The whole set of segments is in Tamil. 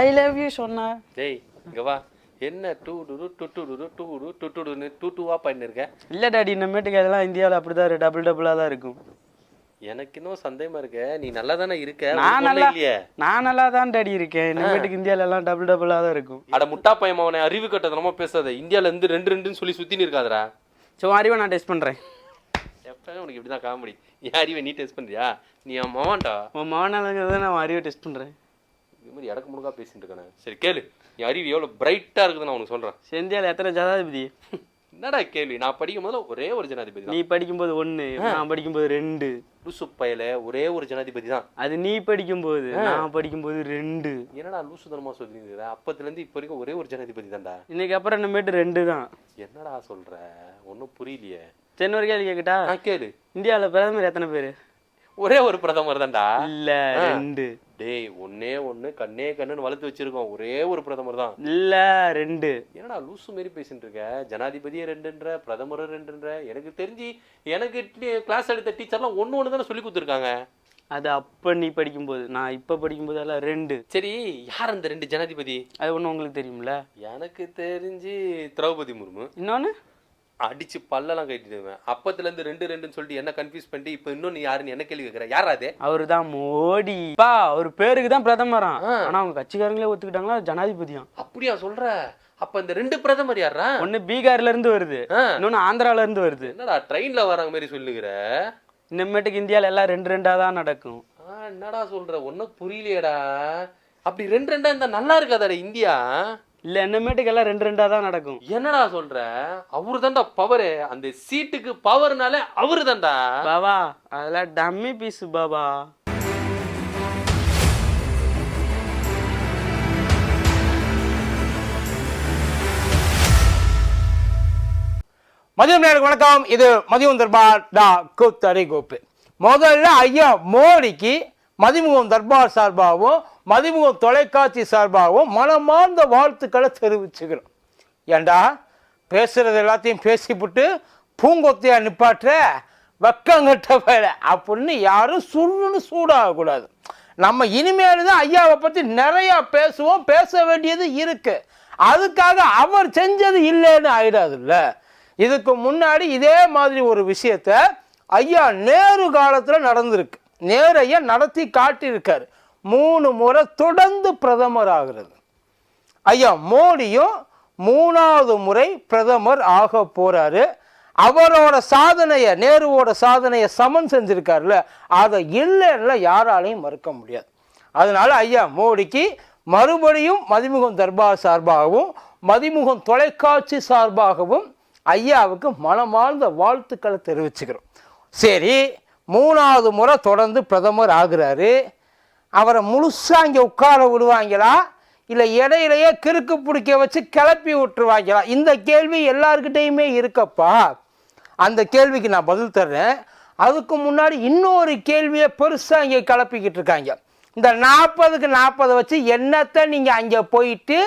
ஐ லவ் யூ சொன்னா. டேய் இங்க வா. என்ன டூ டு டு டு டூ டு டு டூ டூவா பண்ணிருக்க? இல்ல டாடி நம்மட்டுக்கு அதெல்லாம் இந்தியாவில் அப்படிதான் டபுள் டபுளா தான் இருக்கும். எனக்கு இன்னும் சந்தேகமா இருக்கு. நீ நல்லா இருக்க. நான் இல்லையே. நான் நல்லா டாடி இருக்கேன். நம்மட்டுக்கு இந்தியால எல்லாம் டபுள் டபுளா தான் இருக்கும். அட முட்டா பையன் அறிவு கட்டதனமா பேசாத. இந்தியால இருந்து ரெண்டு ரெண்டுன்னு சொல்லி சுத்தின்னு இருக்காதடா. சோ அறிவை நான் டெஸ்ட் பண்றேன். உனக்கு இப்படிதான் காமெடி என் அறிவை நீ டெஸ்ட் பண்றியா? நீ என் மவன்டா உன் மகனாலங்கிறத நான் அறிவை டெஸ்ட் பண்ணுறேன் இது மாதிரி இடக்கு முழுக்கா பேசிட்டு இருக்கானே. சரி கேளு. என் அறிவு எவ்வளவு பிரைட்டா இருக்குதுன்னு நான் உனக்கு சொல்றேன். இந்தியாவில் எத்தனை ஜனாதிபதி? என்னடா கேள்வி? நான் படிக்கும் போதுல ஒரே ஒரு ஜனாதிபதி தான். நீ படிக்கும்போது ஒன்று நான் படிக்கும்போது ரெண்டு. லூசு பயல ஒரே ஒரு ஜனாதிபதி தான். அது நீ படிக்கும்போது நான் படிக்கும்போது ரெண்டு. என்னடா லூசு தனமா சொல்லிருக்கிற அப்பத்துல இருந்து இப்ப வரைக்கும் ஒரே ஒரு ஜனாதிபதி தான்டா. இன்னைக்கு அப்புறம் இனிமேட்டு ரெண்டு தான். என்னடா சொல்ற? ஒன்றும் புரியலையே. சரி ஒரு கேள்வி கேட்கட்டா நான் கேளு. இந்தியாவில் பிரதமர் எத்தனை பேர்? ஒரே ஒரு பிரதமர் தான்டா. இல்ல ரெண்டு. டேய் ஒன்னே ஒண்ணு கண்ணே கண்ணுன்னு வளர்த்து வச்சிருக்கோம். ஒரே ஒரு பிரதமர் தான். இல்ல ரெண்டு. என்னடா லூசு மாரி பேசிட்டு இருக்க? ஜனாதிபதியே ரெண்டுன்ற பிரதமரும் ரெண்டுன்ற. எனக்கு தெரிஞ்சு எனக்கு கிளாஸ் எடுத்த டீச்சர்லாம் ஒண்ணு ஒன்று தானே சொல்லி கொடுத்துருக்காங்க. அது அப்ப நீ படிக்கும்போது நான் இப்ப படிக்கும்போது எல்லாம் ரெண்டு. சரி யார் அந்த ரெண்டு ஜனாதிபதி? அது ஒண்ணு உங்களுக்கு தெரியும்ல? எனக்கு தெரிஞ்சு திரௌபதி முர்மு. இன்னொன்னு? அடிச்சு பல்லெல்லாம் கட்டிடுவேன். அப்பத்துல இருந்து ரெண்டு ரெண்டுன்னு சொல்லிட்டு என்ன கன்ஃபியூஸ் பண்ணிட்டு இப்போ இன்னும் நீ யாருன்னு என்ன கேள்வி கேட்குற யாரா அது? அவரு தான் மோடி. பா அவர் பேருக்கு தான் பிரதமரா ஆனா அவங்க கட்சிக்காரங்களே ஒத்துக்கிட்டாங்களா? ஜனாதிபதியாம் அப்படியா சொல்ற? அப்ப இந்த ரெண்டு பிரதமர் யாரா ஒண்ணு பீகார்ல இருந்து வருது. இன்னொன்னு ஆந்திரால இருந்து வருது. என்னடா ட்ரெயின்ல வராங்க மாதிரி சொல்லுகிற? இனிமேட்டுக்கு இந்தியால எல்லாம் ரெண்டு ரெண்டா தான் நடக்கும். என்னடா சொல்ற? ஒன்னும் புரியலையேடா. அப்படி ரெண்டு ரெண்டா இருந்தா நல்லா இருக்காதாடா இந்தியா? இல்ல இனிமேட்டுக்கு எல்லாம் ரெண்டு ரெண்டா தான் நடக்கும். என்னடா சொல்ற? அவரு தான்டா பவரு அந்த சீட்டுக்கு பவர்னாலே அவரு தான்டா பாபா அதெல்லாம் டம்மி பீஸ் பாபா. மதியம் நேருக்கு வணக்கம். இது மதியம் தர்பார் டா கூத்தரை கோப்பு முதல்ல ஐயா மோடிக்கு மதிமுகம் தர்பார் சார்பாகவும் மதிமுகம் தொலைக்காட்சி சார்பாகவும் மனமார்ந்த வாழ்த்துக்களை தெரிவிச்சுக்கிறோம். ஏண்டா? பேசுறது எல்லாத்தையும் பேசிவிட்டு பூங்கொத்தையா நிப்பாற்ற வெக்கங்கட்ட வேலை. அப்படின்னு யாரும் சுருன்னு சூடாகக்கூடாது. நம்ம இனிமேல் தான் ஐயாவை பற்றி நிறையா பேசுவோம் பேச வேண்டியது இருக்கு. அதுக்காக அவர் செஞ்சது இல்லைன்னு ஆயிடாதுல்ல. இதுக்கு முன்னாடி இதே மாதிரி ஒரு விஷயத்த ஐயா நேரு காலத்தில் நடந்திருக்கு. நேரு ஐயா நடத்தி காட்டியிருக்காரு. மூணு முறை தொடர்ந்து பிரதமர் ஆகிறது. ஐயா மோடியும் மூணாவது முறை பிரதமர் ஆக போகிறாரு அவரோட சாதனையை நேருவோட சாதனையை சமன் செஞ்சுருக்காருல அதை இல்லைன்னு யாராலையும் மறுக்க முடியாது. அதனால ஐயா மோடிக்கு மறுபடியும் மதிமுகம் தர்பார் சார்பாகவும் மதிமுகம் தொலைக்காட்சி சார்பாகவும் ஐயாவுக்கு மனமார்ந்த வாழ்த்துக்களை தெரிவிச்சுக்கிறோம். சரி மூணாவது முறை தொடர்ந்து பிரதமர் ஆகிறாரு. அவரை முழுசாக இங்கே உட்கார விடுவாங்களா? இல்லை இடையிலேயே கிறுக்கு பிடிக்க வச்சு கிளப்பி விட்டுருவாங்களா? இந்த கேள்வி எல்லாருக்கிட்டேயுமே இருக்கப்பா. அந்த கேள்விக்கு நான் பதில் தர்றேன். அதுக்கு முன்னாடி இன்னொரு கேள்வியை பெருசாக இங்கே கிளப்பிக்கிட்டு இருக்காங்க. இந்த நாற்பதுக்கு நாற்பதை வச்சு என்னத்தை நீங்கள் அங்கே போயிட்டு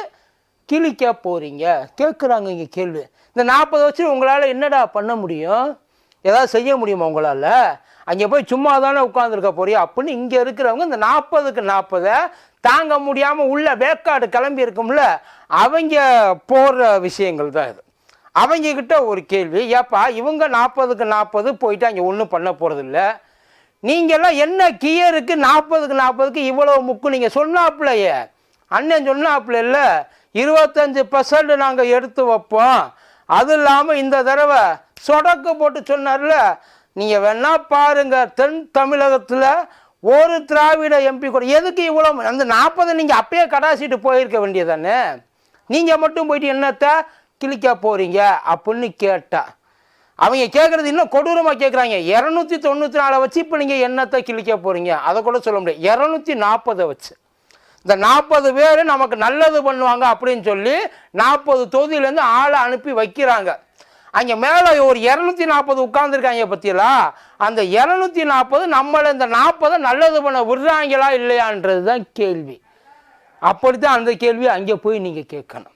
கிழிக்க போகிறீங்க கேட்குறாங்க இங்கே கேள்வி. இந்த நாற்பதை வச்சு உங்களால் என்னடா பண்ண முடியும்? ஏதாவது செய்ய முடியுமா உங்களால்? அங்கே போய் சும்மா தானே உட்காந்துருக்க போறியா? அப்படின்னு இங்கே இருக்கிறவங்க இந்த நாற்பதுக்கு நாற்பதை தாங்க முடியாமல் உள்ள வேக்காடு கிளம்பி இருக்கும்ல அவங்க போடுற விஷயங்கள் தான் இது. அவங்கக்கிட்ட ஒரு கேள்வி ஏப்பா இவங்க நாற்பதுக்கு நாற்பது போயிட்டு அங்கே ஒன்றும் பண்ண போகிறதில்ல நீங்கள்லாம் என்ன கியருக்கு நாற்பதுக்கு நாற்பதுக்கு இவ்வளோ முக்கு? நீங்கள் சொன்னாப்புலையே அண்ணன் சொன்னாப்புல இல்லை இருபத்தஞ்சு பர்சன்ட் நாங்கள் எடுத்து வைப்போம். அது இல்லாமல் இந்த தடவை சொடக்கு போட்டு சொன்னார்ல நீங்கள் வேணால் பாருங்க தென் தமிழகத்தில் ஒரு திராவிட எம்பி கூட எதுக்கு இவ்வளோ அந்த நாற்பது நீங்கள் அப்பயே கடாசிட்டு போயிருக்க வேண்டியதானே? நீங்கள் மட்டும் போயிட்டு என்னத்தை கிழிக்க போகிறீங்க அப்படின்னு கேட்டா. அவங்க கேட்குறது இன்னும் கொடூரமாக கேட்குறாங்க இரநூத்தி தொண்ணூற்றி நாலை வச்சு இப்போ நீங்கள் என்னத்தை கிழிக்க போகிறீங்க அதை கூட சொல்ல முடியாது. இரநூத்தி நாற்பதை வச்சு. இந்த நாற்பது பேர் நமக்கு நல்லது பண்ணுவாங்க அப்படின்னு சொல்லி நாற்பது தொகுதியிலேருந்து ஆளை அனுப்பி வைக்கிறாங்க. அங்கே மேலே ஒரு இரநூத்தி நாற்பது உட்காந்துருக்காங்க பற்றியலா அந்த இரநூத்தி நாற்பது நம்மளை இந்த நாற்பதை நல்லது பண்ண விடுறாங்களா இல்லையான்றது தான் கேள்வி. அப்படித்தான் அந்த கேள்வி அங்கே போய் நீங்கள் கேட்கணும்.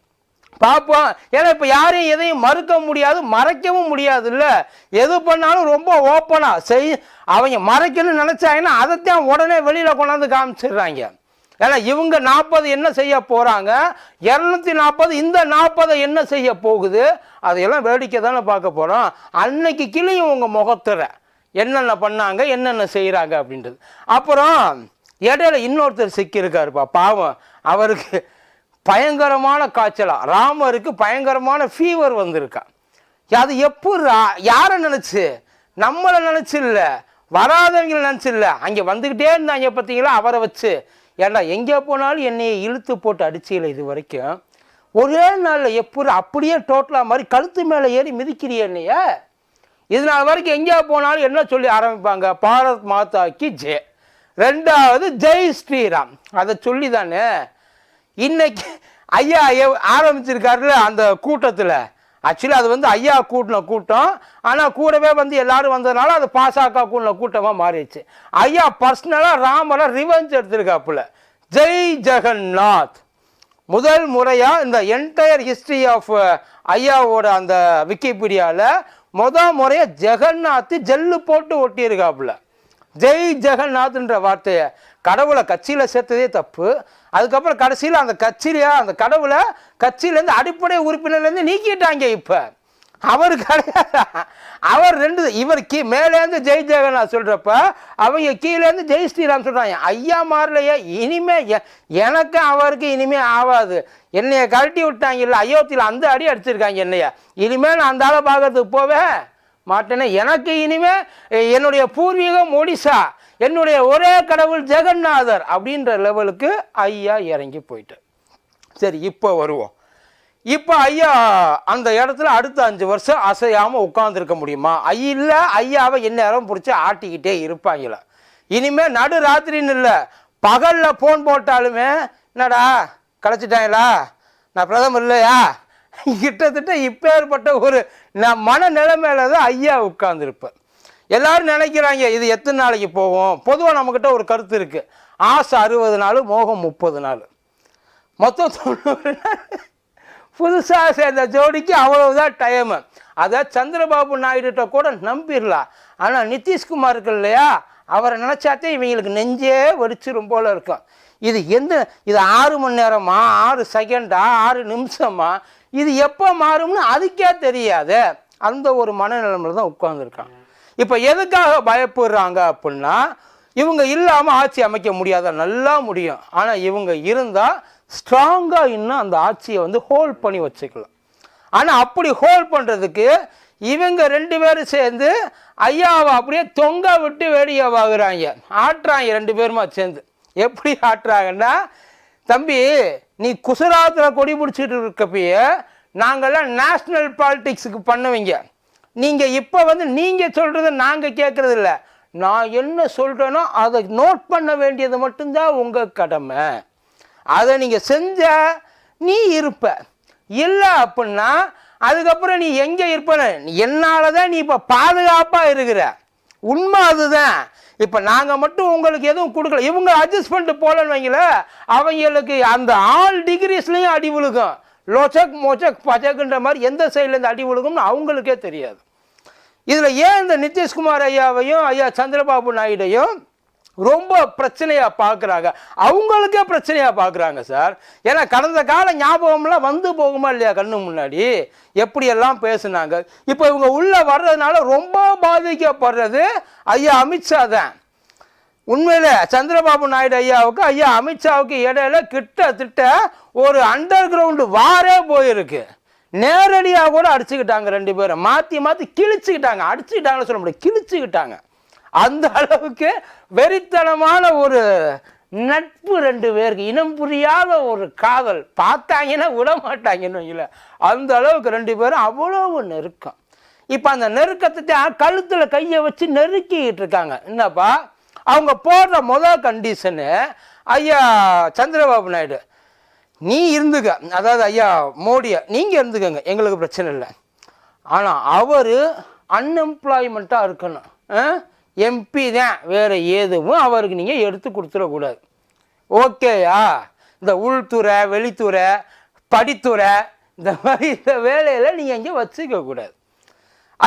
பார்ப்போம் ஏன்னா இப்போ யாரையும் எதையும் மறுக்க முடியாது மறைக்கவும் முடியாது இல்லை எது பண்ணாலும் ரொம்ப ஓப்பனாக செய் அவங்க மறைக்கணும்னு நினச்சாங்கன்னா அதைத்தான் உடனே வெளியில் கொண்டாந்து காமிச்சிடுறாங்க. ஏன்னா இவங்க நாற்பது என்ன செய்ய போகிறாங்க இரநூத்தி நாற்பது இந்த நாற்பதை என்ன செய்ய போகுது? அதையெல்லாம் வேடிக்கை தானே பார்க்க போகிறோம் அன்னைக்கு கிளியும் உங்கள் முகத்துற என்னென்ன பண்ணாங்க என்னென்ன செய்கிறாங்க அப்படின்றது. அப்புறம் இடையில இன்னொருத்தர் சிக்கியிருக்காருப்பா பாவம். அவருக்கு பயங்கரமான காய்ச்சலாக ராமருக்கு பயங்கரமான ஃபீவர் வந்திருக்கா. அது எப்போ யாரை நினச்சி? நம்மளை நினச்சி இல்லை. வராதவங்களை நினச்சி இல்லை. அங்கே வந்துக்கிட்டே இருந்தாங்க பார்த்தீங்களா? அவரை வச்சு. ஏன்டா எங்கே போனாலும் என்னையை இழுத்து போட்டு அடிச்சியில் இது வரைக்கும்? ஒரே நாளில் எப்போ அப்படியே டோட்டலாக மாதிரி கழுத்து மேலே ஏறி மிதிக்கிறிய என்னைய? இது நாள் வரைக்கும் எங்கே போனாலும் என்ன சொல்லி ஆரம்பிப்பாங்க? பாரத் மாதாக்கு ஜெய் ரெண்டாவது ஜெய் ஸ்ரீராம். அதை சொல்லி தானே இன்னைக்கு ஐயா ஆரம்பிச்சிருக்காருல அந்த கூட்டத்தில்? ஆக்சுவலி அது வந்து ஐயா கூட்டின கூட்டம். ஆனால் கூடவே வந்து எல்லாரும் வந்ததுனால அது பாசாக்கா கூட்டின கூட்டமாக மாறிடுச்சு. ஐயா பர்சனலாக ராமரை ரிவெஞ்ச் எடுத்திருக்காப்புல. ஜெய் ஜெகநாத். முதல் முறையாக இந்த என்டையர் ஹிஸ்ட்ரி ஆஃப் ஐயாவோட அந்த விக்கிபீடியாவில் முதல் முறையாக ஜெகநாத் ஜெல்லு போட்டு ஒட்டியிருக்காப்புல. ஜெய் ஜெகநாத்ன்ற வார்த்தையை. கடவுளை கட்சியில் சேர்த்ததே தப்பு. அதுக்கப்புறம் கடைசியில் அந்த கட்சியிலையா அந்த கடவுளை கட்சியிலேருந்து அடிப்படை உறுப்பினர்லேருந்து நீக்கிட்டாங்க இப்போ. அவர் கிடையாது? அவர் ரெண்டு இவர் கீ மேலேருந்து ஜெய் ஜெகநாத் சொல்கிறப்ப அவங்க கீழேருந்து ஜெய் ஸ்ரீராம் சொல்கிறாங்க ஐயா மாறலையே இனிமே எ- எனக்கு அவருக்கு இனிமே ஆகாது என்னைய கழட்டி விட்டாங்கல்ல அயோத்தியில் அந்த அடி அடிச்சிருக்காங்க என்னைய. இனிமேல் நான் அந்த ஆளை பார்க்கறதுக்கு போவேன் மாட்டேனே. எனக்கு இனிமே என்னுடைய பூர்வீகம் ஒடிசா. என்னுடைய ஒரே கடவுள் ஜெகநாதர் அப்படின்ற லெவலுக்கு ஐயா இறங்கி போயிட்டார் சரி இப்போ வருவோம். இப்போ ஐயா அந்த இடத்துல அடுத்த அஞ்சு வருஷம் அசையாமல் உட்காந்துருக்க முடியுமா? இல்லை ஐயாவை எந்நேரம் பிடிச்சி ஆட்டிக்கிட்டே இருப்பாங்களா? இனிமேல் நடு ராத்திரின்னு இல்லை பகலில் ஃபோன் போட்டாலுமே என்னடா கலைச்சிட்டாங்களா? நான் பிரதமர் இல்லையா? கிட்டத்தட்ட இப்பேற்பட்ட ஒரு நான் மன நிலைமையில தான் ஐயா உட்கார்ந்துருப்பேன் எல்லாரும் நினைக்கிறாங்க இது எத்தனை நாளைக்கு போகும்? பொதுவாக நம்மக்கிட்ட ஒரு கருத்து இருக்குது ஆசை அறுபது நாள் மோகம் முப்பது நாள். மொத்தம் தொண்ணூறு நாள். புதுசாக சேர்ந்த ஜோடிக்கு அவ்வளவுதான் டைமு அதை சந்திரபாபு நாயுடுகிட்ட கூட நம்பிடலாம் ஆனால் நிதிஷ்குமார் இருக்கு இல்லையா? அவரை நினச்சாத்தே இவங்களுக்கு நெஞ்சே வெடிச்சிரும் போல இருக்கும். இது எந்த இது ஆறு மணி நேரமா? ஆறு செகண்டா ஆறு நிமிஷமா? இது எப்போ மாறும்னு அதுக்கே தெரியாது. அந்த ஒரு மனநிலைமையில் தான் உட்காந்துருக்காங்க இப்போ எதுக்காக பயப்படுறாங்க அப்படின்னா இவங்க இல்லாமல் ஆட்சி அமைக்க முடியாத? நல்லா முடியும். ஆனால் இவங்க இருந்தால் ஸ்ட்ராங்காக இன்னும் அந்த ஆட்சியை வந்து ஹோல்ட் பண்ணி வச்சுக்கலாம். ஆனால் அப்படி ஹோல்ட் பண்ணுறதுக்கு இவங்க ரெண்டு பேரும் சேர்ந்து ஐயாவை அப்படியே தொங்க விட்டு வேடிக்கை வாங்குறாங்க. ஆட்டுறாங்க ரெண்டு பேருமா சேர்ந்து. எப்படி ஆட்டுறாங்கன்னா தம்பி நீ குசராத்தில் கொடி பிடிச்சிட்டு இருக்கப்பயே நாங்கள்லாம் நேஷ்னல் பாலிடிக்ஸுக்கு பண்ணுவீங்க. நீங்கள் இப்போ வந்து நீங்கள் சொல்கிறத நாங்கள் கேட்குறது இல்லை நான் என்ன சொல்கிறேனோ அதை நோட் பண்ண வேண்டியது மட்டும்தான் உங்கள் கடமை. அதை நீங்கள் செஞ்ச நீ இருப்ப. இல்லை அப்படின்னா அதுக்கப்புறம் நீ எங்கே இருப்பன என்னால் தான் நீ இப்போ பாதுகாப்பாக இருக்கிற. உண்மை அதுதான். இப்போ நாங்கள் மட்டும் உங்களுக்கு எதுவும் கொடுக்கல. இவங்க அட்ஜஸ்ட் பண்ணிட்டு போகலன்னு வைங்கள அவங்களுக்கு அந்த ஆல் டிகிரிஸ்லேயும் அடி விழுகும். லோச்சக் மோச்சக் பச்சக்குன்ற மாதிரி எந்த சைட்லேருந்து அடி விழுகும்னு அவங்களுக்கே தெரியாது. இதில் ஏன் இந்த நிதிஷ்குமார் ஐயாவையும் ஐயா சந்திரபாபு நாயுடையும் ரொம்ப பிரச்சனையாக பார்க்குறாங்க? அவங்களுக்கே பிரச்சனையாக பார்க்குறாங்க சார். ஏன்னா கடந்த கால ஞாபகம்லாம் வந்து போகுமா இல்லையா கண்ணு முன்னாடி? எப்படியெல்லாம் பேசுனாங்க? இப்போ இவங்க உள்ளே வர்றதுனால ரொம்ப பாதிக்கப்படுறது ஐயா அமித்ஷா தான். உண்மையில் சந்திரபாபு நாயுடு ஐயாவுக்கு ஐயா அமித்ஷாவுக்கு இடையில கிட்டத்தட்ட ஒரு அண்டர் கிரவுண்டு வாரே போயிருக்கு. நேரடியாக கூட அடிச்சுக்கிட்டாங்க ரெண்டு பேரும் மாற்றி மாற்றி கிழிச்சுக்கிட்டாங்க. அடிச்சுக்கிட்டாங்கன்னு சொல்ல முடியாது. கிழிச்சுக்கிட்டாங்க. அந்த அளவுக்கு வெறித்தனமான ஒரு நட்பு ரெண்டு பேருக்கு. இனம் புரியாத ஒரு காதல். பார்த்தாங்கன்னா விட மாட்டாங்கன்னு வைங்கள அந்த அளவுக்கு ரெண்டு பேரும் அவ்வளவு நெருக்கம். இப்போ அந்த நெருக்கத்தை கழுத்தில் கையை வச்சு நெருக்கிக்கிட்டு இருக்காங்க. என்னப்பா? அவங்க போடுற முதல் கண்டிஷனு ஐயா சந்திரபாபு நாயுடு. நீ இருந்துக்க. அதாவது ஐயா மோடியை நீங்கள் இருந்துக்கங்க. எங்களுக்கு பிரச்சனை இல்லை. ஆனால் அவர் அன்எம்ப்ளாய்மெண்ட்டாக இருக்கணும். எம்பி தான். வேறு எதுவும் அவருக்கு நீங்கள் எடுத்து கொடுத்துடக்கூடாது. ஓகேயா இந்த உள்துறை வெளித்துறை படித்துறை இந்த மாதிரி இந்த வேலையில் நீங்கள் இங்கே வச்சுக்கக்கூடாது.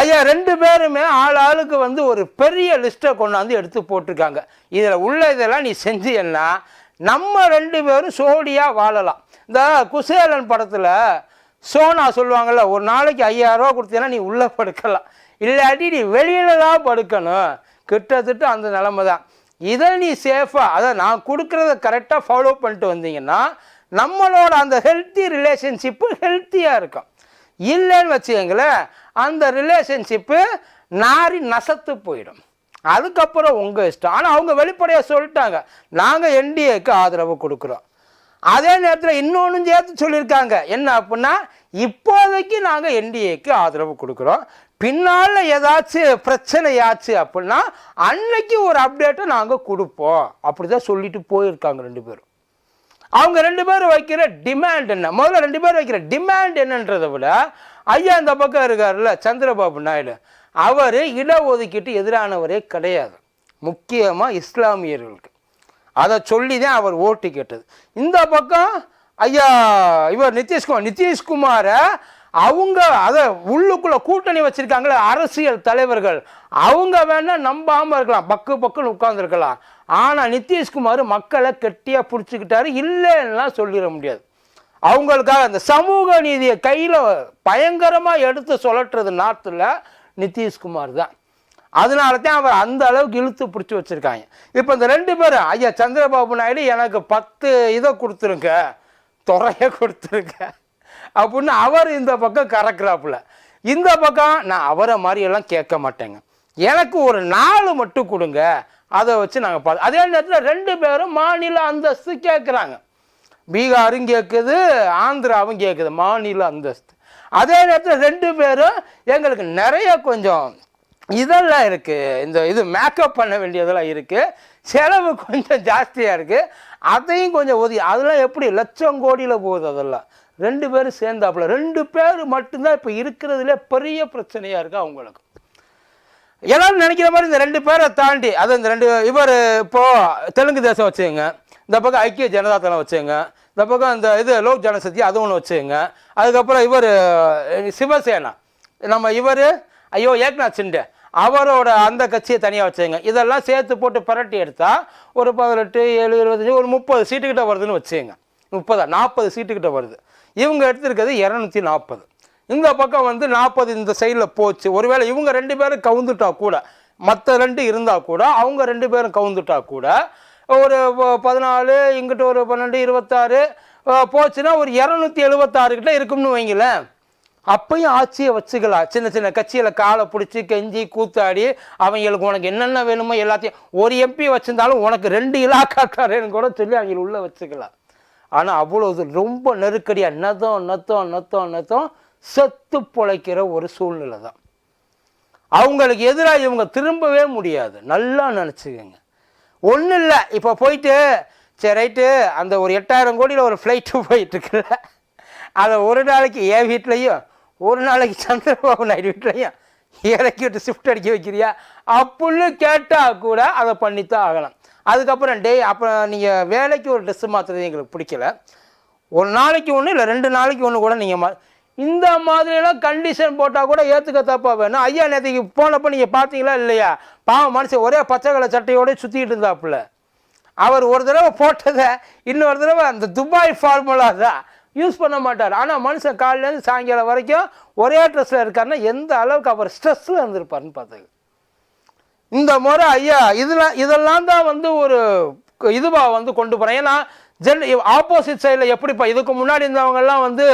ஐயா ரெண்டு பேருமே ஆள் ஆளுக்கு வந்து ஒரு பெரிய லிஸ்ட்டை கொண்டாந்து எடுத்து போட்டிருக்காங்க. இதில் உள்ள இதெல்லாம் நீ செஞ்சீன்னா நம்ம ரெண்டு பேரும் சோடியாக வாழலாம். இந்த குசேலன் படத்தில் சோனா சொல்லுவாங்கள்ல ஒரு நாளைக்கு ஐயாயிரம் கொடுத்தீங்கன்னா நீ உள்ளே படுக்கலாம். இல்லாட்டி நீ வெளியில தான் படுக்கணும். கிட்டத்தட்ட அந்த நிலமை தான். இதை நீ சேஃபாக அதை நான் கொடுக்குறத கரெக்டாக ஃபாலோ பண்ணிட்டு வந்தீங்கன்னா நம்மளோட அந்த ஹெல்த்தி ரிலேஷன்ஷிப்பு ஹெல்த்தியாக இருக்கும். இல்லைன்னு வச்சுக்கங்களேன் அந்த ரிலேஷன்ஷிப்பு நாரி நசத்து போயிடும். அதுக்கப்புறம் உங்கள் இஷ்டம். ஆனால் அவங்க வெளிப்படையாக சொல்லிட்டாங்க. நாங்கள் என்டிஏக்கு ஆதரவு கொடுக்குறோம். அதே நேரத்தில் இன்னொன்று சேர்த்து சொல்லியிருக்காங்க. என்ன அப்படின்னா இப்போதைக்கு நாங்கள் என்டிஏக்கு ஆதரவு கொடுக்குறோம். பின்னால் ஏதாச்சும் பிரச்சனையாச்சு அப்படின்னா அன்னைக்கு ஒரு அப்டேட்டை நாங்கள் கொடுப்போம். அப்படி தான் சொல்லிட்டு போயிருக்காங்க ரெண்டு பேரும். அவங்க ரெண்டு பேரும் வைக்கிற டிமாண்ட் என்ன? முதல்ல ரெண்டு பேரும் வைக்கிற டிமாண்ட் என்னன்றதை விட ஐயா இந்த பக்கம் இருக்காருல்ல சந்திரபாபு நாயுடு. அவர் இடஒதுக்கீட்டு எதிரானவரே கிடையாது. முக்கியமாக இஸ்லாமியர்களுக்கு. அதை சொல்லி தான் அவர் ஓட்டு கேட்டது. இந்த பக்கம் ஐயா இவர் நிதிஷ்குமார் நிதிஷ்குமாரை அவங்க அதை உள்ளுக்குள்ளே கூட்டணி வச்சிருக்காங்களே அரசியல் தலைவர்கள். அவங்க வேணால் நம்பாமல் இருக்கலாம் பக்கு பக்குன்னு உட்காந்துருக்கலாம் ஆனால் நிதிஷ்குமார் மக்களை கெட்டியாக பிடிச்சிக்கிட்டாரு இல்லைன்னா சொல்லிட முடியாது. அவங்களுக்காக அந்த சமூக நீதியை கையில் பயங்கரமாக எடுத்து சொல்லட்டுறது நாட்டில் நிதிஷ்குமார் தான். அதனால தான் அவர் அந்த அளவுக்கு இழுத்து பிடிச்சி வச்சுருக்காங்க. இப்போ இந்த ரெண்டு பேரும் ஐயா சந்திரபாபு நாயுடு எனக்கு பத்து இதை கொடுத்துருங்க துறையை கொடுத்துருங்க அப்படின்னு அவர் இந்த பக்கம் கறக்குறாப்புல. இந்த பக்கம் நான் அவரை மாதிரியெல்லாம் கேட்க மாட்டேங்க. எனக்கு ஒரு நாலு மட்டும் கொடுங்க அதை வச்சு நாங்கள் பார்த்து அதே நேரத்தில் ரெண்டு பேரும் மாநில அந்தஸ்து கேட்குறாங்க. பீகாரும் கேட்குது ஆந்திராவும் கேட்குது மாநில அந்தஸ்து. அதே நேரத்தில் ரெண்டு பேரும் எங்களுக்கு நிறைய கொஞ்சம் இதெல்லாம் இருக்குது இந்த இது மேக்கப் பண்ண வேண்டியதெல்லாம் இருக்குது செலவு கொஞ்சம் ஜாஸ்தியாக இருக்குது அதையும் கொஞ்சம் ஒதுக்கி அதெல்லாம் எப்படி? லட்சம் கோடியில் போகுது அதெல்லாம். ரெண்டு பேரும் சேர்ந்தாப்புல ரெண்டு பேர் மட்டும்தான் இப்போ இருக்கிறதுல பெரிய பிரச்சனையாக இருக்குது அவங்களுக்கு. எல்லாரும் நினைக்கிற மாதிரி இந்த ரெண்டு பேரை தாண்டி அது இந்த ரெண்டு இவர் இப்போது தெலுங்கு தேசம் வச்சுங்க இந்த பக்கம் ஐக்கிய ஜனதா தளம் வச்சுங்க இந்த பக்கம் இந்த இது லோக் ஜனசக்தி அது ஒன்று வச்சுங்க அதுக்கப்புறம் இவர் சிவசேனா. நம்ம இவர் ஐயோ ஏக்நாத் சிண்டே அவரோட அந்த கட்சியை தனியாக வச்சுங்க இதெல்லாம் சேர்த்து போட்டு பரட்டி எடுத்தால் ஒரு பதினெட்டு ஏழு இருபத்தஞ்சி ஒரு முப்பது சீட்டுக்கிட்ட வருதுன்னு வச்சுங்க முப்பதா நாற்பது சீட்டுக்கிட்ட வருது. இவங்க எடுத்திருக்கிறது இரநூத்தி நாற்பது இந்த பக்கம் வந்து நாற்பது இந்த சைடில் போச்சு. ஒருவேளை இவங்க ரெண்டு பேரும் கவுந்துட்டா கூட மற்ற ரெண்டு இருந்தால் கூட அவங்க ரெண்டு பேரும் கவுந்துட்டா கூட ஒரு பதினாலு இங்கிட்ட ஒரு பன்னெண்டு இருபத்தாறு போச்சுன்னா ஒரு இரநூத்தி எழுபத்தாறு கிட்ட இருக்கும்னு வைங்களேன். அப்பையும் ஆட்சியை வச்சுக்கலாம் சின்ன சின்ன கட்சியில் காலை பிடிச்சி கெஞ்சி கூத்தாடி அவங்களுக்கு உனக்கு என்னென்ன வேணுமோ எல்லாத்தையும் ஒரு எம்பி வச்சுருந்தாலும் உனக்கு ரெண்டு இலாக்காக்காரன்னு கூட சொல்லி அவங்க உள்ளே வச்சுக்கலாம் ஆனால் அவ்வளவு ரொம்ப நெருக்கடியாக நத்தம் நத்தம் நத்தம் நத்தம் செத்து பொழைக்கிற ஒரு சூழ்நிலை தான் அவங்களுக்கு எதிராக இவங்க திரும்பவே முடியாது. நல்லா நினச்சிக்கோங்க. ஒன்றும் இல்லை. இப்போ போயிட்டு சரி ரைட்டு அந்த ஒரு எட்டாயிரம் கோடியில் ஒரு ஃப்ளைட்டு போயிட்டு அதை ஒரு நாளைக்கு என் வீட்லேயும் ஒரு நாளைக்கு சந்திரபாபு நாயுடு வீட்லேயும் இறக்கி விட்டு ஷிஃப்ட் அடிக்க வைக்கிறியா? அப்படின்னு கேட்டால் கூட அதை பண்ணித்தான் ஆகலாம். அதுக்கப்புறம் டே அப்புறம் நீங்கள் வேலைக்கு ஒரு ட்ரெஸ்ஸு மாற்றுறது எங்களுக்கு பிடிக்கல. ஒரு நாளைக்கு ஒன்று இல்லை ரெண்டு நாளைக்கு ஒன்று கூட நீங்கள் மா இந்த மாதிரியெல்லாம் கண்டிஷன் போட்டால் கூட ஏற்றுக்க தப்பாக வேணும். ஐயா நேற்றுக்கு போனப்போ நீங்கள் பார்த்தீங்களா இல்லையா? பாவம் மனுஷன் ஒரே பச்சை கலர் சட்டையோடய சுற்றிட்டு இருந்தாப்புல. அவர் ஒரு தடவை போட்டதை இன்னொரு தடவை அந்த துபாய் ஃபார்முலா தான் யூஸ் பண்ண மாட்டார். ஆனால் மனுஷன் காலையிலேருந்து சாயங்காலம் வரைக்கும் ஒரே ட்ரெஸ்ஸில் இருக்காருன்னா எந்த அளவுக்கு அவர் ஸ்ட்ரெஸ்ஸில் இருந்திருப்பாருன்னு பார்த்துக்க இந்த முறை ஐயா இதெல்லாம் இதெல்லாம் தான் வந்து ஒரு இதுவாக வந்து கொண்டு போகிறேன் ஏன்னா ஜென் ஆப்போசிட் சைடில் எப்படிப்பா இதுக்கு முன்னாடி இருந்தவங்கெல்லாம் வந்து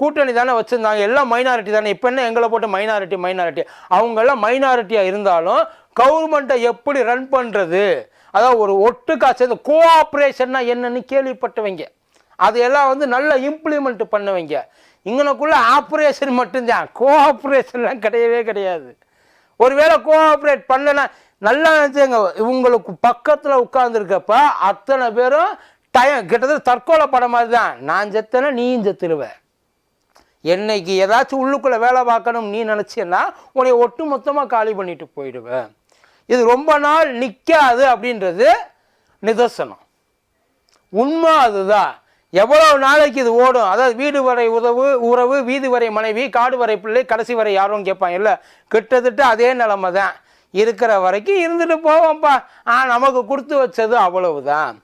கூட்டணி தானே வச்சுருந்தாங்க. எல்லாம் மைனாரிட்டி தானே. இப்போ என்ன எங்களை போட்டு மைனாரிட்டி மைனாரிட்டி அவங்கெல்லாம் மைனாரிட்டியாக இருந்தாலும் கவர்மெண்ட்டை எப்படி ரன் பண்ணுறது அதாவது ஒரு ஒட்டுக்கா சேர்ந்து கோஆப்ரேஷன்னா என்னன்னு கேள்விப்பட்டவங்க. அதையெல்லாம் வந்து நல்லா இம்ப்ளிமெண்ட் பண்ணுவீங்க. இங்கனக்குள்ள ஆப்ரேஷன் மட்டும்தான். கோஆப்ரேஷன்லாம் கிடையவே கிடையாது. ஒருவேளை கோஆப்ரேட் பண்ணலன்னா நல்லா நினச்சிங்க இவங்களுக்கு பக்கத்தில் உட்காந்துருக்கப்ப அத்தனை பேரும் டயம் கிட்டத்தட்ட தற்கொலை படம் மாதிரி தான். நான் செத்தேன்னா நீயும் செத்துருவேன் என்னைக்கு ஏதாச்சும் உள்ளுக்குள்ளே வேலை பார்க்கணும் நீ நினச்சேன்னா உன்னை ஒட்டு மொத்தமாக காலி பண்ணிட்டு போயிடுவேன். இது ரொம்ப நாள் நிற்காது அப்படின்றது நிதர்சனம். உண்மை அதுதான். எவ்வளோ நாளைக்கு இது ஓடும்? அதாவது வீடு வரை உதவு உறவு வீதி வரை மனைவி காடு வரை பிள்ளை கடைசி வரை யாரும் கேட்பாங்க. இல்லை கிட்டத்தட்ட அதே நிலமை தான் இருக்கிற வரைக்கும் இருந்துட்டு போவோம்ப்பா. ஆ நமக்கு கொடுத்து வச்சது அவ்வளவுதான்.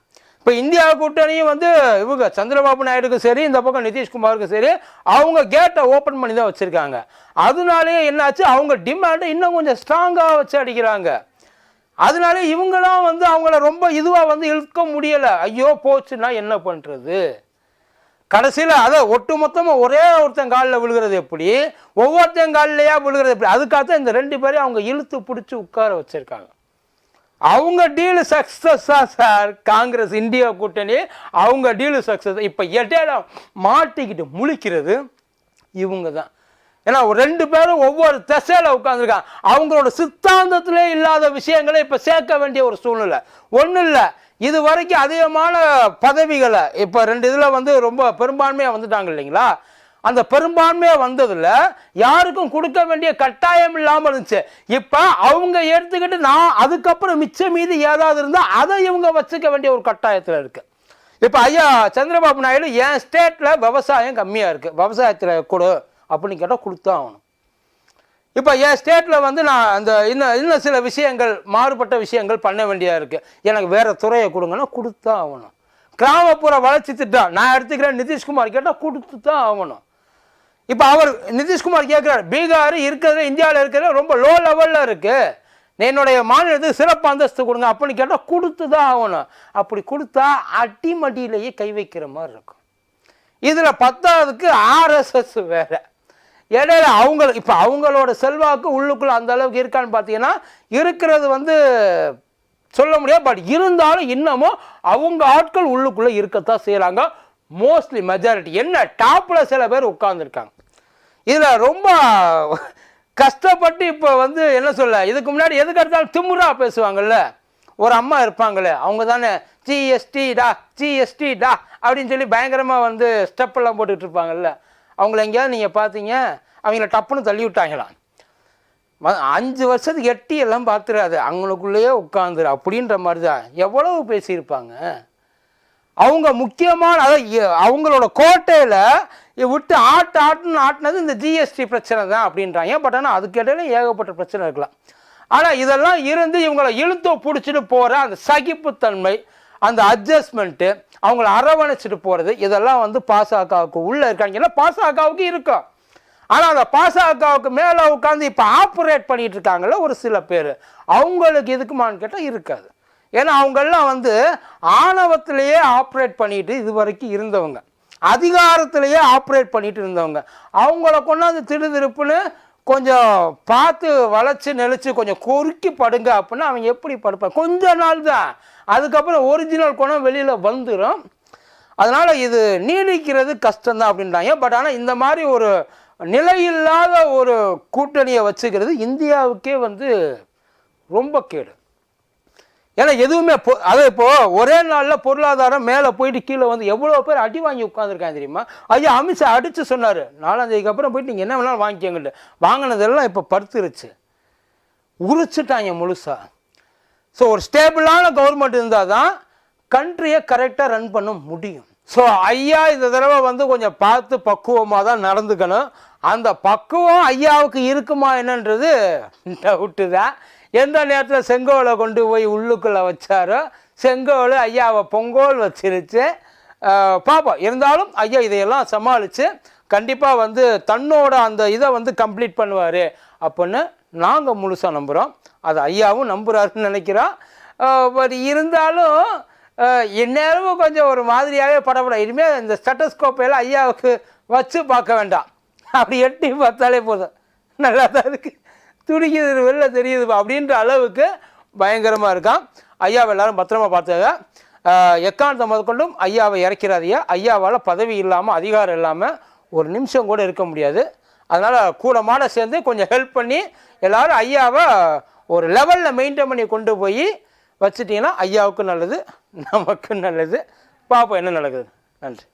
இப்போ இந்தியா கூட்டணியும் வந்து இவங்க சந்திரபாபு நாயுடுக்கும் சரி இந்த பக்கம் நிதிஷ்குமாருக்கும் சரி அவங்க கேட்டை ஓப்பன் பண்ணி தான் வச்சுருக்காங்க. அதனாலேயே என்னாச்சு? அவங்க டிமாண்டை இன்னும் கொஞ்சம் ஸ்ட்ராங்காக வச்சு அடிக்கிறாங்க. அதனால இவங்களாம் வந்து அவங்கள ரொம்ப இதுவாக வந்து இழுக்க முடியலை. ஐயோ போச்சுன்னா என்ன பண்ணுறது கடைசியில் அதை ஒட்டு மொத்தமாக ஒரே ஒருத்தன் காலில் விழுகிறது எப்படி? ஒவ்வொருத்தன் காலிலையா விழுகிறது எப்படி? அதுக்காக இந்த ரெண்டு பேரையும் அவங்க இழுத்து பிடிச்சி உட்கார வச்சுருக்காங்க. அவங்க டீலு சக்ஸஸா சார் காங்கிரஸ் இந்தியா கூட்டணி அவங்க டீலு சக்ஸஸ் இப்போ இடையில மாட்டிக்கிட்டு முழிக்கிறது இவங்க தான் ஏன்னா ஒரு ரெண்டு பேரும் ஒவ்வொரு திசையில் உட்காந்துருக்காங்க அவங்களோட சித்தாந்தத்திலே இல்லாத விஷயங்களை இப்போ சேர்க்க வேண்டிய ஒரு சூழ்நிலை. ஒன்றும் இல்லை இது வரைக்கும் அதிகமான பதவிகளை இப்போ ரெண்டு இதில் வந்து ரொம்ப பெரும்பான்மையாக வந்துட்டாங்க இல்லைங்களா? அந்த பெரும்பான்மையாக வந்ததில் யாருக்கும் கொடுக்க வேண்டிய கட்டாயம் இல்லாமல் இருந்துச்சு. இப்போ அவங்க எடுத்துக்கிட்டு நான் அதுக்கப்புறம் மிச்சம் மீது ஏதாவது இருந்தால் அதை இவங்க வச்சுக்க வேண்டிய ஒரு கட்டாயத்தில் இருக்குது இப்போ ஐயா சந்திரபாபு நாயுடு என் ஸ்டேட்டில் விவசாயம் கம்மியாக இருக்குது விவசாயத்தில் கொடு அப்படின்னு கேட்டால் கொடுத்தா ஆகணும். இப்போ என் ஸ்டேட்டில் வந்து நான் அந்த இன்னும் இன்னும் சில விஷயங்கள் மாறுபட்ட விஷயங்கள் பண்ண வேண்டியதாக இருக்குது எனக்கு வேறு துறையை கொடுங்கன்னா கொடுத்தா ஆகணும். கிராமப்புற வளர்ச்சி திட்டம் நான் எடுத்துக்கிறேன் நிதிஷ்குமார் கேட்டால் கொடுத்து தான் ஆகணும். இப்போ அவர் நிதிஷ்குமார் கேட்குறாரு பீகார் இருக்கிறது இந்தியாவில் இருக்கிறது ரொம்ப லோ லெவலில் இருக்குது என்னுடைய மாநிலத்துக்கு சிறப்பு அந்தஸ்து கொடுங்க அப்படின்னு கேட்டால் கொடுத்து தான் ஆகணும். அப்படி கொடுத்தா அடிமடியிலேயே கை வைக்கிற மாதிரி இருக்கும். இதில் பத்தாவதுக்கு ஆர்எஸ்எஸ் வேறு. இடையில அவங்க இப்போ அவங்களோட செல்வாக்கு உள்ளுக்குள்ள அந்த அளவுக்கு இருக்கான்னு பார்த்தீங்கன்னா இருக்கிறது வந்து சொல்ல முடியாது பட் இருந்தாலும் இன்னமும் அவங்க ஆட்கள் உள்ளுக்குள்ளே இருக்கத்தான் செய்கிறாங்க மோஸ்ட்லி மெஜாரிட்டி என்ன டாப்பில் சில பேர் உட்காந்துருக்காங்க இதில் ரொம்ப கஷ்டப்பட்டு இப்போ வந்து என்ன சொல்ல இதுக்கு முன்னாடி எதுக்கு எடுத்தாலும் திமுறா பேசுவாங்கல்ல ஒரு அம்மா இருப்பாங்களே அவங்க தானே ஜிஎஸ்டி டா ஜிஎஸ்டி டா அப்படின்னு சொல்லி பயங்கரமாக வந்து ஸ்டெப்பெல்லாம் போட்டுக்கிட்டு இருப்பாங்கல்ல அவங்கள எங்கேயாவது நீங்கள் பார்த்தீங்க அவங்கள டப்புன்னு தள்ளி விட்டாங்களாம் அஞ்சு வருஷத்துக்கு எட்டி எல்லாம் பார்த்துடாது அவங்களுக்குள்ளேயே உட்காந்துரு அப்படின்ற மாதிரி தான் எவ்வளவு பேசியிருப்பாங்க? அவங்க முக்கியமான அதாவது அவங்களோட கோட்டையில் விட்டு ஆட்டு ஆட்டுன்னு ஆட்டினது இந்த ஜிஎஸ்டி பிரச்சனை தான் அப்படின்றாங்க. பட் ஆனால் அதுக்கிடையில ஏகப்பட்ட பிரச்சனை இருக்கலாம். ஆனால் இதெல்லாம் இருந்து இவங்களை இழுத்தோ பிடிச்சிட்டு போகிற அந்த சகிப்புத்தன்மை அந்த அட்ஜஸ்ட்மெண்ட்டு அவங்கள அரவணைச்சிட்டு போகிறது இதெல்லாம் வந்து பாசகவுக்கு உள்ளே இருக்காங்க. ஏன்னா பாசகவுக்கு இருக்கும் ஆனால் அந்த பாசகவுக்கு மேலே உட்காந்து இப்போ ஆப்ரேட் பண்ணிகிட்டு இருக்காங்கல்ல ஒரு சில பேர். அவங்களுக்கு இதுக்குமான்னு கேட்டால் இருக்காது. ஏன்னா அவங்கெல்லாம் வந்து ஆணவத்திலேயே ஆப்ரேட் பண்ணிட்டு இது வரைக்கும் இருந்தவங்க. அதிகாரத்திலேயே ஆப்ரேட் பண்ணிட்டு இருந்தவங்க. அவங்கள கொண்டாந்து திடுதிருப்புன்னு கொஞ்சம் பார்த்து வளைச்சி நெளிச்சு கொஞ்சம் கொறுக்கி படுங்க அப்படின்னா அவங்க எப்படி படுப்பாங்க? கொஞ்ச நாள் தான். அதுக்கப்புறம் ஒரிஜினல் குணம் வெளியில் வந்துடும் அதனால் இது நீடிக்கிறது கஷ்டம்தான் அப்படின்றாங்க. பட் ஆனால் இந்த மாதிரி ஒரு நிலையில்லாத ஒரு கூட்டணியை வச்சுக்கிறது இந்தியாவுக்கே வந்து ரொம்ப கேடு. ஏன்னா எதுவுமே அது இப்போ ஒரே நாளில் பொருளாதாரம் மேலே போயிட்டு கீழே வந்து எவ்வளோ பேர் அடி வாங்கி உட்காந்துருக்காங்க தெரியுமா? ஐயா அமித்ஷா அடித்து சொன்னார். நாலாந்தேதிக்கு அப்புறம் போயிட்டு நீங்கள் என்ன வேணாலும் வாங்கிக்கோங்கட்டு வாங்கினதெல்லாம் இப்போ படுத்துருச்சு உரிச்சிட்டாங்க முழுசா. ஸோ ஒரு ஸ்டேபிளான கவர்மெண்ட் இருந்தால் தான் கண்ட்ரியை கரெக்டாக ரன் பண்ண முடியும். ஸோ ஐயா இந்த தடவை வந்து கொஞ்சம் பார்த்து பக்குவமாக தான் நடந்துக்கணும். அந்த பக்குவம் ஐயாவுக்கு இருக்குமா என்னன்றது டவுட்டு தான் எந்த நேரத்தில் செங்கோலை கொண்டு போய் உள்ளுக்குள்ளே வச்சாரோ செங்கோல் ஐயாவை பொங்கோல் வச்சிருச்சு. பார்ப்போம் இருந்தாலும் ஐயா இதையெல்லாம் சமாளித்து கண்டிப்பாக வந்து தன்னோட அந்த இதை வந்து கம்ப்ளீட் பண்ணுவார் அப்படின்னு நாங்கள் முழுசாக நம்புகிறோம் அது ஐயாவும் நம்புகிறாருன்னு நினைக்கிறோம். பட் இருந்தாலும் இந்நேரமும் கொஞ்சம் ஒரு மாதிரியாகவே படப்பட. இனிமேல் இந்த ஸ்டெட்டஸ்கோப்பையில் ஐயாவுக்கு வச்சு பார்க்க வேண்டாம். அப்படி எட்டி பார்த்தாலே போதும். நல்லா தான் இருக்குது துடிக்கிறது வெளில தெரியுது அப்படின்ற அளவுக்கு பயங்கரமாக இருக்கான். ஐயாவை எல்லாரும் பத்திரமா பார்த்துங்க எக்காரணத்தை முதற்கொண்டும் ஐயாவை இறக்கிறாதையா ஐயாவால் பதவி இல்லாமல் அதிகாரம் இல்லாமல் ஒரு நிமிஷம் கூட இருக்க முடியாது. அதனால் கூடமாட சேர்ந்து கொஞ்சம் ஹெல்ப் பண்ணி எல்லாரும் ஐயாவை ஒரு லெவலில் மெயின்டைன் பண்ணி கொண்டு போய் வச்சுட்டிங்கன்னா ஐயாவுக்கும் நல்லது நமக்கும் நல்லது. பார்ப்போம் என்ன நடக்குது. நன்றி.